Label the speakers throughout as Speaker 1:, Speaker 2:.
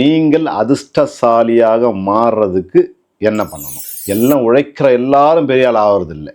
Speaker 1: நீங்கள் அதிர்ஷ்டசாலியாக மாறுறதுக்கு என்ன பண்ணணும்? எல்லாம் உழைக்கிற எல்லாரும் பெரிய ஆள் ஆகிறதில்ல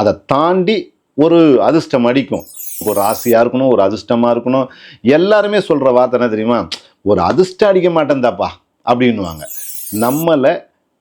Speaker 1: அதை தாண்டி ஒரு அதிர்ஷ்டம் அடிக்கும். ஒரு ராசியாக இருக்கணும் ஒரு அதிர்ஷ்டமாக இருக்கணும். எல்லாருமே சொல்கிற வார்த்தை என்ன தெரியுமா? ஒரு அதிர்ஷ்டம் அடிக்க மாட்டேன்தாப்பா அப்படின்னுவாங்க. நம்மளை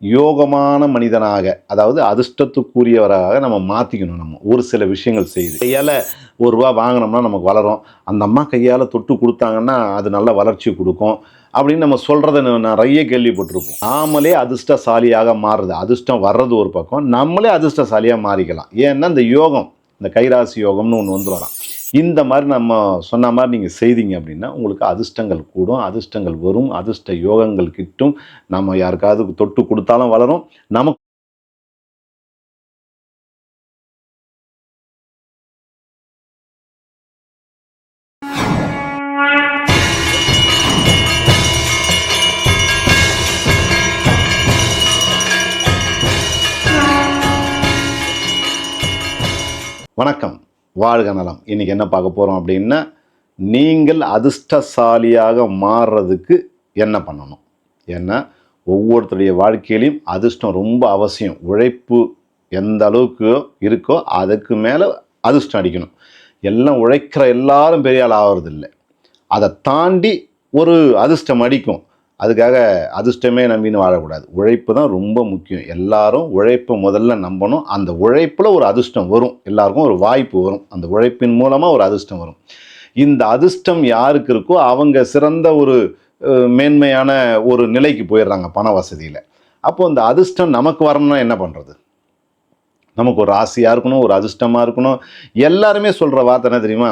Speaker 1: யோகமான மனிதனாக அதாவது அதிர்ஷ்டத்துக்குரியவராக நம்ம மாற்றிக்கணும் நம்ம. ஒரு சில விஷயங்கள் செய்து. கையால் ஒரு ரூபா வாங்கினோம்னா நமக்கு வளரும். அந்த அம்மா கையால் தொட்டு கொடுத்தாங்கன்னா அது நல்ல வளர்ச்சி கொடுக்கும். அப்படின்னு நம்ம சொல்கிறத நிறைய கேள்விப்பட்டிருப்போம். நாமளே அதிர்ஷ்டசாலியாக மாறுறது. அதிர்ஷ்டம் வர்றது ஒரு பக்கம். நம்மளே அதிர்ஷ்டசாலியாக மாறிக்கலாம். ஏன்னா இந்த யோகம் இந்த கைராசி யோகம்னு ஒன்று வந்து வரான் இந்த மாதிரி நம்ம சொன்ன மாதிரி நீங்கள் செய்தீங்க அப்படின்னா உங்களுக்கு அதிர்ஷ்டங்கள் கூடும் அதிர்ஷ்டங்கள் வரும் அதிர்ஷ்ட யோகங்கள் கிட்டும். நம்ம யாருக்காவது தொட்டு கொடுத்தாலும் வளரும். நமக்கு வணக்கம். வாழ்க நலம். இன்றைக்கி என்ன பார்க்க போகிறோம் அப்படின்னா நீங்கள் அதிர்ஷ்டசாலியாக மாறுறதுக்கு என்ன பண்ணணும்? ஏன்னா ஒவ்வொருத்தருடைய வாழ்க்கையிலையும் அதிர்ஷ்டம் ரொம்ப அவசியம். உழைப்பு எந்த அளவுக்கு இருக்கோ அதுக்கு மேலே அதிர்ஷ்டம் அடிக்கணும். எல்லாம் உழைக்கிற எல்லாரும் பெரிய ஆள் ஆகிறது இல்லை அதை தாண்டி ஒரு அதிர்ஷ்டம் அடிக்கும். அதுக்காக அதிர்ஷ்டமே நம்பின்னு வாழக்கூடாது. உழைப்பு தான் ரொம்ப முக்கியம். எல்லாரும் உழைப்பை முதல்ல நம்பணும். அந்த உழைப்பில் ஒரு அதிர்ஷ்டம் வரும். எல்லாருக்கும் ஒரு வாய்ப்பு வரும். அந்த உழைப்பின் மூலமாக ஒரு அதிர்ஷ்டம் வரும். இந்த அதிர்ஷ்டம் யாருக்கு இருக்கோ அவங்க சிறந்த ஒரு மேன்மையான ஒரு நிலைக்கு போயிடுறாங்க பண வசதியில். அப்போது இந்த அதிர்ஷ்டம் நமக்கு வரணும்னா என்ன பண்ணுறது நமக்கு ஒரு ஆசையாக இருக்கணும் ஒரு அதிர்ஷ்டமாக இருக்கணும். எல்லாருமே சொல்கிற வார்த்தை என்ன தெரியுமா?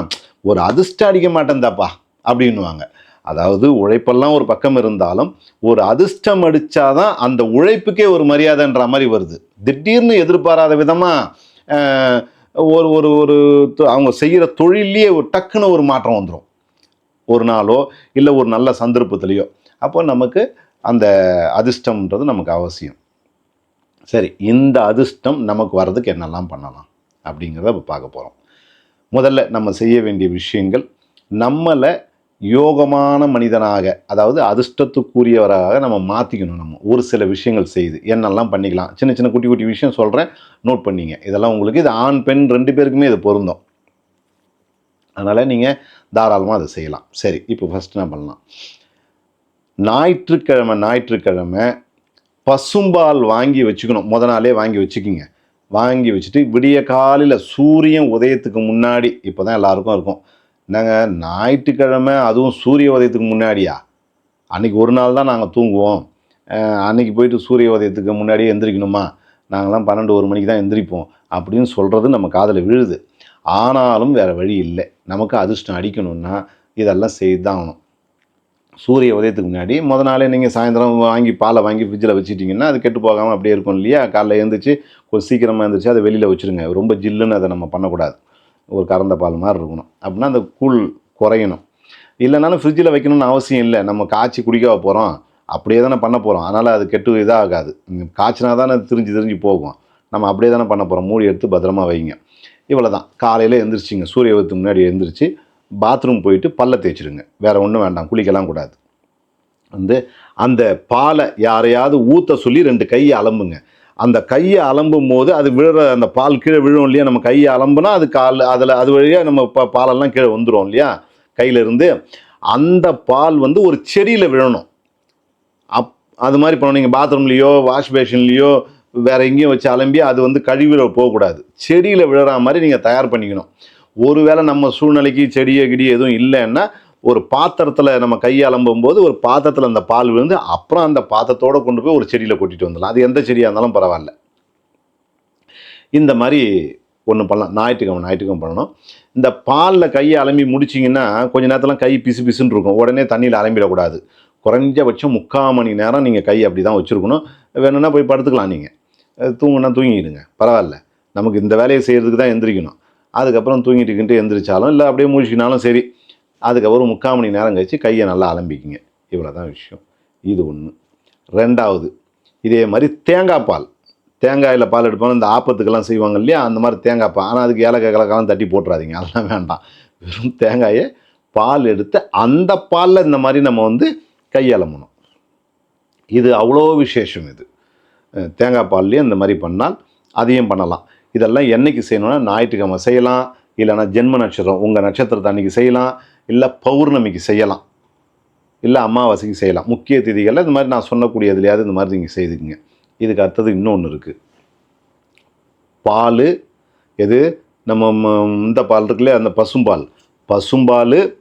Speaker 1: ஒரு அதிர்ஷ்டம் அடிக்க மாட்டேன்தாப்பா அப்படின்னுவாங்க. அதாவது உழைப்பெல்லாம் ஒரு பக்கம் இருந்தாலும் ஒரு அதிர்ஷ்டம் அடித்தாதான் அந்த உழைப்புக்கே ஒரு மரியாதைன்ற மாதிரி வருது. திடீர்னு எதிர்பாராத விதமாக ஒரு ஒரு ஒரு தொ- அவங்க செய்கிற தொழிலே ஒரு டக்குன்னு ஒரு மாற்றம் வந்துடும் ஒரு நாளோ இல்லை ஒரு நல்ல சந்தர்ப்பத்துலேயோ. அப்போ நமக்கு அந்த அதிர்ஷ்டம்ன்றது நமக்கு அவசியம். சரி இந்த அதிர்ஷ்டம் நமக்கு வர்றதுக்கு என்னெல்லாம் பண்ணலாம் அப்படிங்கிறத இப்போ பார்க்க போகிறோம் முதல்ல நம்ம செய்ய வேண்டிய விஷயங்கள் நம்மளை யோகமான மனிதனாக அதாவது அதிர்ஷ்டத்துக்குரியவராக நம்ம மாற்றிக்கணும் நம்ம. ஒரு சில விஷயங்கள் செய்து என்னெல்லாம் பண்ணிக்கலாம். சின்ன சின்ன குட்டி குட்டி விஷயம் சொல்கிறேன் நோட் பண்ணிங்க. இதெல்லாம் உங்களுக்கு இது ஆண் பெண் ரெண்டு பேருக்குமே இது பொருந்தும். அதனால் நீங்கள் தாராளமாக அதை செய்யலாம். சரி இப்போ ஃபஸ்ட் என்ன பண்ணலாம்? ஞாயிற்றுக்கிழமை ஞாயிற்றுக்கிழமை பசும்பால் வாங்கி வச்சுக்கணும். முத நாளே வாங்கி வச்சுக்கிங்க. வாங்கி வச்சுட்டு விடிய காலையில் சூரியன் உதயத்துக்கு முன்னாடி இப்போ தான் எல்லாருக்கும் இருக்கும். நாங்கள் ஞாயிற்றுக்கிழமை அதுவும் சூரிய உதயத்துக்கு முன்னாடியா? அன்றைக்கி ஒரு நாள் தான் நாங்கள் தூங்குவோம். அன்றைக்கி அன்னைக்கு போயிட்டு சூரிய உதயத்துக்கு முன்னாடியே எந்திரிக்கணுமா? நாங்களாம் பன்னெண்டு ஒரு மணிக்கு தான் எந்திரிப்போம் அப்படின்னு சொல்கிறது நம்ம காதில் விழுது. ஆனாலும் வேறு வழி இல்லை. நமக்கு அதிர்ஷ்டம் அடிக்கணும்னா இதெல்லாம் செய்து தான் ஆகணும். சூரிய உதயத்துக்கு முன்னாடி முத நாளே நீங்கள் சாயந்தரம் வாங்கி பாலை வாங்கி ஃப்ரிட்ஜில் வச்சுட்டிங்கன்னா அது கெட்டு போகாமல் அப்படியே இருக்கும் இல்லையா? காலைல எழுந்திரிச்சு கொஞ்சம் சீக்கிரமாக எழுந்திரிச்சு அதை வெளியில் வச்சுருங்க. ரொம்ப ஜில்லுன்னு அதை நம்ம பண்ணக்கூடாது. ஒரு கறந்த பால் மாதிரி இருக்கணும். அப்படின்னா அந்த கூழ் குறையணும். இல்லைனாலும் ஃப்ரிட்ஜில் வைக்கணும்னு அவசியம் இல்லை. நம்ம காய்ச்சி குடிக்க போகிறோம் அப்படியே தானே பண்ண போகிறோம் அதனால் அது கெட்டு இதாகாது. காய்ச்சினா தானே திரிஞ்சு திரிஞ்சு போகும். நம்ம அப்படியே தானே பண்ண போகிறோம் மூடி எடுத்து பத்திரமா வைங்க. இவ்வளோ தான் காலையில் எழுந்திரிச்சிங்க சூரிய உதயத்துக்கு முன்னாடி எழுந்திரிச்சு பாத்ரூம் போயிட்டு பல்ல தேய்ச்சிருங்க. வேறு ஒன்றும் வேண்டாம். குளிக்கலாம் கூடாது. வந்து அந்த பாலை யாரையாவது ஊற்ற சொல்லி ரெண்டு கையை அலம்புங்க. அந்த கையை அலம்பும் போது அது விழுற அந்த பால் கீழே விழும் இல்லையா? நம்ம கையை அலம்புனா அது கால் அதில் அது வழியாக நம்ம இப்போ பாலெல்லாம் கீழே வந்துடும் இல்லையா? கையிலேருந்து. அந்த பால் வந்து ஒரு செடியில் விழணும். அப் அது மாதிரி பண்ணணும். நீங்கள் பாத்ரூம்லேயோ வாஷ் பேஷன்லேயோ வேறு எங்கேயும் வச்சு அலம்பி அது வந்து கழிவில் போகக்கூடாது. செடியில் விழுற மாதிரி நீங்கள் தயார் பண்ணிக்கணும். ஒருவேளை நம்ம சூழ்நிலைக்கு செடியை கிடி எதுவும் இல்லைன்னா ஒரு பாத்திரத்தில் நம்ம கையை போது ஒரு பாத்திரத்தில் அந்த பால் விழுந்து அப்புறம் அந்த பாத்திரத்தோட கொண்டு போய் ஒரு செடியில் கொட்டிட்டு வந்துடலாம். அது எந்த செடியாக இருந்தாலும் பரவாயில்ல. இந்த மாதிரி ஒன்று பண்ணலாம். ஞாயிற்றுக்கிழமை ஞாயிற்றுக்கிழமை பண்ணணும். இந்த பாலில் கையை அலம்பி முடிச்சிங்கன்னா கொஞ்ச நேரத்தில் கை பிசு பிசுன்னு இருக்கும். உடனே தண்ணியில் அலம்பிடக்கூடாது. குறைஞ்சபட்சம் முக்கால் மணி நேரம் நீங்கள் கை அப்படி தான் வச்சுருக்கணும். வேணும்னா போய் படுத்துக்கலாம் நீங்கள் தூங்குனா தூங்கிடுங்க. பரவாயில்ல. நமக்கு இந்த வேலையை செய்கிறதுக்கு தான் எந்திரிக்கணும். அதுக்கப்புறம் தூங்கிட்டுக்கிட்டு எந்திரிச்சாலும் இல்லை அப்படியே மூழ்கினாலும் சரி. அதுக்கப்புறம் முக்கால் மணி நேரம் கழிச்சு கையை நல்லா அலம்பிக்கிங்க. இவ்வளோ தான் விஷயம். இது ஒன்று ரெண்டாவது இதே மாதிரி தேங்காய் பால். தேங்காயில் பால் எடுப்பாங்க இந்த ஆப்பத்துக்கெல்லாம் செய்வாங்க இல்லையா? அந்த மாதிரி தேங்காய் பால். ஆனால் அதுக்கு ஏலக்காய் கிழக்கெல்லாம் தட்டி போட்டுறாதீங்க. அதெல்லாம் வேண்டாம். வெறும் தேங்காயை பால் எடுத்து அந்த பாலில் இந்த மாதிரி நம்ம வந்து கையலம்பணும் இது அவ்வளோ விசேஷம் இது. தேங்காய் பால்லையும் இந்த மாதிரி பண்ணால் அதையும் பண்ணலாம். இதெல்லாம் என்னைக்கு செய்யணும்னா ஞாயிற்றுக்கிழமை செய்யலாம். இல்லைன்னா ஜென்ம நட்சத்திரம் உங்கள் நட்சத்திரத்தை அன்றைக்கி செய்யலாம். இல்லை பௌர்ணமிக்கு செய்யலாம். இல்லை அமாவாசைக்கு செய்யலாம். முக்கிய திதிகளில் இந்த மாதிரி நான் சொல்லக்கூடிய இதுலையாவது இந்த மாதிரி நீங்கள் செய்துக்குங்க. இதுக்கு அடுத்தது இன்னொன்று இருக்குது பால் எது? நம்ம ம- இந்த பால் இருக்குல்ல அந்த பசும்பால். பசும்பால்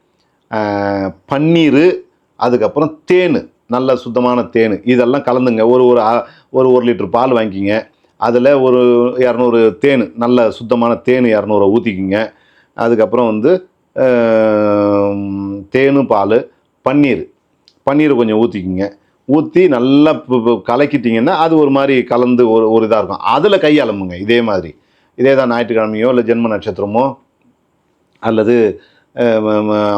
Speaker 1: பன்னீர் அதுக்கப்புறம் தேன். நல்ல சுத்தமான தேன். இதெல்லாம் கலந்துங்க. ஒரு ஒரு ஒரு ஒரு லிட்டர் பால் வாங்கிக்கிங்க. அதில் ஒரு இரநூறு தேன். நல்ல சுத்தமான தேன் இரநூறு ஊற்றிக்கிங்க அதுக்கப்புறம் வந்து தேனு பால் பன்னீர். பன்னீர் கொஞ்சம் ஊற்றிக்கிங்க ஊற்றி நல்லா கலக்கிட்டிங்கன்னா அது ஒரு மாதிரி கலந்து ஒரு ஒரு இதாக இருக்கும். அதில் கையாளமுங்க இதே மாதிரி. இதே தான் ஞாயிற்றுக்கிழமையோ இல்லை ஜென்ம நட்சத்திரமோ அல்லது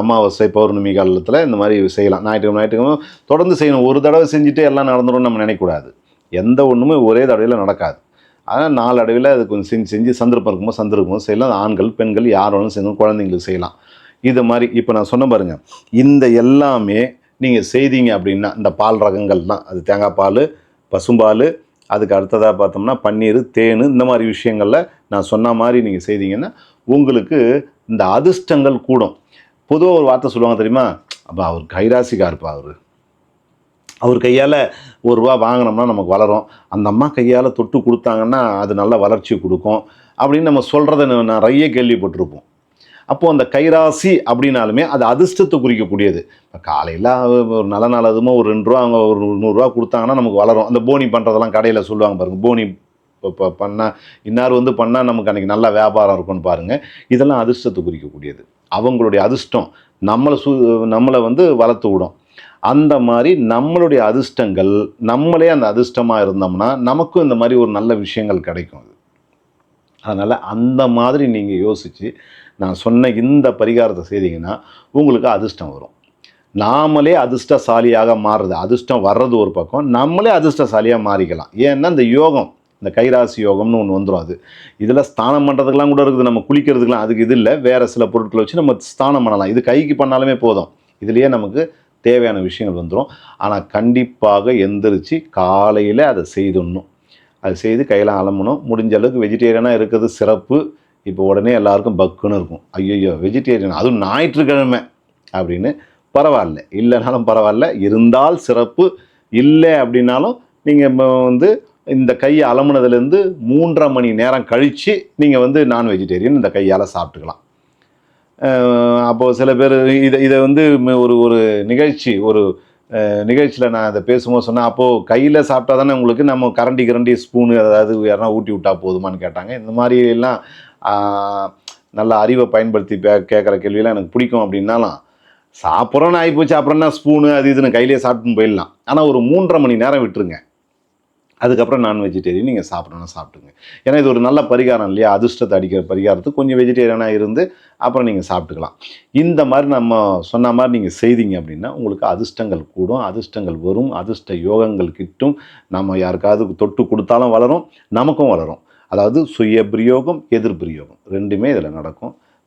Speaker 1: அமாவாசை பௌர்ணமி காலத்தில் இந்த மாதிரி செய்யலாம். ஞாயிற்றுக்கிழமை ஞாயிற்றுக்கிழமை தொடர்ந்து செய்யணும். ஒரு தடவை செஞ்சுட்டு எல்லாம் நடந்துடும் நம்ம நினைக்கக்கூடாது. எந்த ஒன்றுமே ஒரே தடவையில் நடக்காது. அதனால் நாலு அடவில் அது கொஞ்சம் செஞ்சு செஞ்சு சந்தர்ப்பம் இருக்கும்போது சந்தர்ப்பம் செய்யலாம். ஆண்கள் பெண்கள் யார் வேணாலும் செய்யணும் குழந்தைங்களுக்கு செய்யலாம். இது மாதிரி இப்போ நான் சொன்ன பாருங்க. இந்த எல்லாமே நீங்கள் செய்தீங்க அப்படின்னா இந்த பால் ரகங்கள் தான். அது தேங்காய் பால் பசும்பால் அதுக்கு அடுத்ததாக பார்த்தோம்னா பன்னீர் தேன் இந்த மாதிரி விஷயங்களில் நான் சொன்ன மாதிரி நீங்கள் செய்தீங்கன்னா உங்களுக்கு இந்த அதிர்ஷ்டங்கள் கூடும். பொதுவாக ஒரு வார்த்தை சொல்லுவாங்க தெரியுமா? அப்போ அவர் கைராசிக்காருப்பா அவர். அவர் கையால் ஒரு ரூபா வாங்கினோம்னா நமக்கு வளரும். அந்த அம்மா கையால் தொட்டு கொடுத்தாங்கன்னா அது நல்ல வளர்ச்சி கொடுக்கும். அப்படின்னு நம்ம சொல்கிறத நிறைய கேள்விப்பட்டிருப்போம். அப்போது அந்த கைராசி அப்படின்னாலுமே அது அதிர்ஷ்டத்தை குறிக்கக்கூடியது. இப்போ காலையில் ஒரு நல்ல நாள் அதுமோ ஒரு ரெண்டு ரூபா அவங்க ஒரு நூறுரூவா கொடுத்தாங்கன்னா நமக்கு வளரும். அந்த போனி பண்ணுறதெல்லாம் கடையில் சொல்லுவாங்க பாருங்கள் போனி இப்போ பண்ணால் இன்னார் வந்து பண்ணால் நமக்கு அன்றைக்கி நல்ல வியாபாரம் இருக்கும்னு பாருங்கள் இதெல்லாம் அதிர்ஷ்டத்தை குறிக்கக்கூடியது. அவங்களுடைய அதிர்ஷ்டம் நம்மளை சு நம்மளை வந்து வளர்த்து விடும். அந்த மாதிரி நம்மளுடைய அதிர்ஷ்டங்கள் நம்மளே அந்த அதிர்ஷ்டமாக இருந்தோம்னா நமக்கும் இந்த மாதிரி ஒரு நல்ல விஷயங்கள் கிடைக்கும் அது. அதனால் அந்த மாதிரி நீங்கள் யோசித்து நான் சொன்ன இந்த பரிகாரத்தை செய்தீங்கன்னா உங்களுக்கு அதிர்ஷ்டம் வரும். நாமளே அதிர்ஷ்டசாலியாக மாறுறது அதிர்ஷ்டம் வர்றது ஒரு பக்கம் நம்மளே அதிர்ஷ்டசாலியாக மாறிக்கலாம். ஏன்னா இந்த யோகம் இந்த கைராசி யோகம்னு ஒன்று வந்துடும் அது. இதில் ஸ்தானம் பண்ணுறதுக்கெலாம் கூட இருக்குது. நம்ம குளிக்கிறதுக்கெலாம் அதுக்கு இது இல்லை. வேறு சில பொருட்களை வச்சு நம்ம ஸ்தானம் பண்ணலாம். இது கைக்கு பண்ணாலுமே போதும். இதுலேயே நமக்கு தேவையான விஷயங்கள் வந்துடும் ஆனால் கண்டிப்பாக எந்திரிச்சு காலையில் அதை செய்துடணும். அது செய்து கையில் அலம்பணும். முடிஞ்ச அளவுக்கு வெஜிடேரியனாக இருக்கிறது சிறப்பு. இப்போ உடனே எல்லாருக்கும் பக்குன்னு இருக்கும். ஐயோ வெஜிடேரியன் அதுவும் ஞாயிற்றுக்கிழமை அப்படின்னு பரவாயில்ல. இல்லைனாலும் பரவாயில்ல. இருந்தால் சிறப்பு. இல்லை அப்படின்னாலும் நீங்கள் வந்து இந்த கையை அலம்புனதுலேருந்து மூன்றரை மணி நேரம் கழித்து நீங்கள் வந்து நான் வெஜிடேரியன் இந்த கையால் சாப்பிட்டுக்கலாம். அப்போது சில பேர் இதை இதை வந்து ஒரு ஒரு நிகழ்ச்சி ஒரு நிகழ்ச்சியில் நான் அதை பேசும்போது சொன்னேன் அப்போது கையில் சாப்பிட்டா தானே உங்களுக்கு நம்ம கரண்டி கரண்டி ஸ்பூனு அதாவது யாரா ஊட்டி விட்டா போதுமான்னு கேட்டாங்க. இந்த மாதிரி எல்லாம் நல்ல அறிவை பயன்படுத்தி பே கேட்குற கேள்வியெல்லாம் எனக்கு பிடிக்கும் அப்படின்னாலும் சாப்பிட்றோன்னு ஆகிப்போச்சு அப்புறம்னா ஸ்பூனு அது இதுன்னு கையிலே சாப்பிட்டுன்னு போயிடலாம். ஆனால் ஒரு மூன்றரை மணி நேரம் விட்டுருங்க. அதுக்கப்புறம் நான் வெஜிடேரியன் நீங்கள் சாப்பிடணும் சாப்பிட்டுங்க ஏன்னா இது ஒரு நல்ல பரிகாரம் இல்லையா? அதிர்ஷ்டத்தை அடிக்கிற பரிகாரத்துக்கு கொஞ்சம் வெஜிடேரியனாக இருந்து அப்புறம் நீங்கள் சாப்பிட்டுக்கலாம். இந்த மாதிரி நம்ம சொன்ன மாதிரி நீங்கள் செய்தீங்க அப்படின்னா உங்களுக்கு அதிர்ஷ்டங்கள் கூடும் அதிர்ஷ்டங்கள் வரும் அதிர்ஷ்ட யோகங்கள் கிட்டும் நம்ம யாருக்காவது தொட்டு கொடுத்தாலும் வளரும் நமக்கும் வளரும். அதாவது சுய பிரயோகம் எதிர்பிரயோகம் ரெண்டுமே இதில் நடக்கும்.